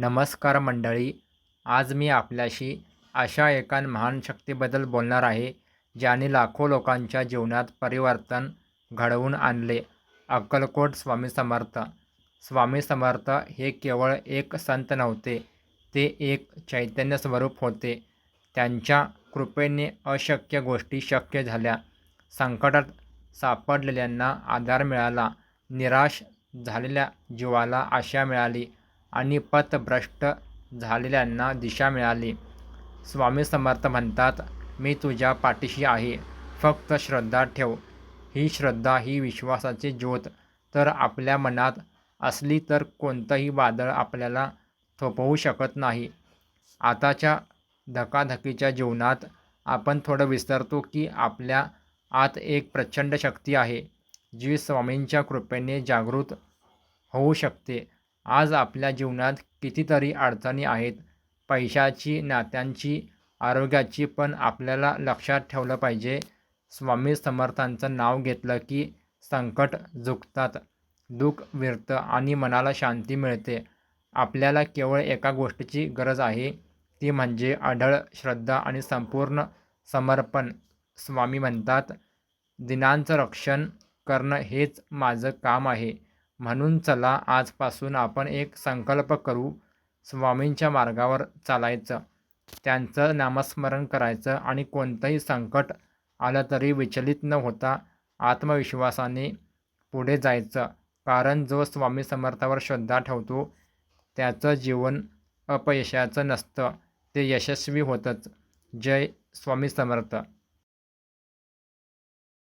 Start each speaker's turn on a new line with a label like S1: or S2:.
S1: नमस्कार मंडळी आज मी आपल्याशी अशा एका महान शक्तीबद्दल बोलणार आहे ज्याने लाखो लोकांच्या जीवनात परिवर्तन घडवून आणले. अक्कलकोट स्वामी समर्थ. स्वामी समर्थ हे केवळ एक संत नव्हते ते एक चैतन्य स्वरूप होते. त्यांच्या कृपेने अशक्य गोष्टी शक्य झाल्या. संकटात सापडलेल्यांना आधार मिळाला निराश झालेल्या जीवाला आशा मिळाली. आणि पथभ्रष्ट झालेल्यांना दिशा मिळाली. स्वामी समर्थ म्हणतात मी तुझ्या पाठीशी आहे. फक्त श्रद्धा ठेव. ही श्रद्धा ही विश्वासाची ज्योत. तर आपल्या मनात असली तर कोणतंही वादळ आपल्याला थोपवू शकत नाही. आताच्या धकाधकीच्या जीवनात आपण थोडं विसरतो की आपल्या आत एक प्रचंड शक्ती आहे जी स्वामींच्या कृपेने जागृत होऊ शकते. आज आपल्या जीवनात कितीतरी अडचणी आहेत. पैशाची नात्यांची आरोग्याची पण आपल्याला लक्षात ठेवलं पाहिजे. स्वामी समर्थांचं नाव घेतलं की संकट झुकतात. दुःख विरतं आणि मनाला शांती मिळते. आपल्याला केवळ एका गोष्टीची गरज आहे ती म्हणजे अढळ श्रद्धा आणि संपूर्ण समर्पण. स्वामी म्हणतात दिनांचं रक्षण करणं हेच माझं काम आहे. म्हणून चला आजपासून आपण एक संकल्प करू स्वामींच्या मार्गावर चालायचं. त्यांचं नामस्मरण करायचं आणि कोणतंही संकट आलं तरी विचलित न होता आत्मविश्वासाने पुढे जायचं. कारण जो स्वामी समर्थावर श्रद्धा ठेवतो त्याचं जीवन अपयशाचं नसतं. ते यशस्वी होतंच. जय स्वामी समर्थ.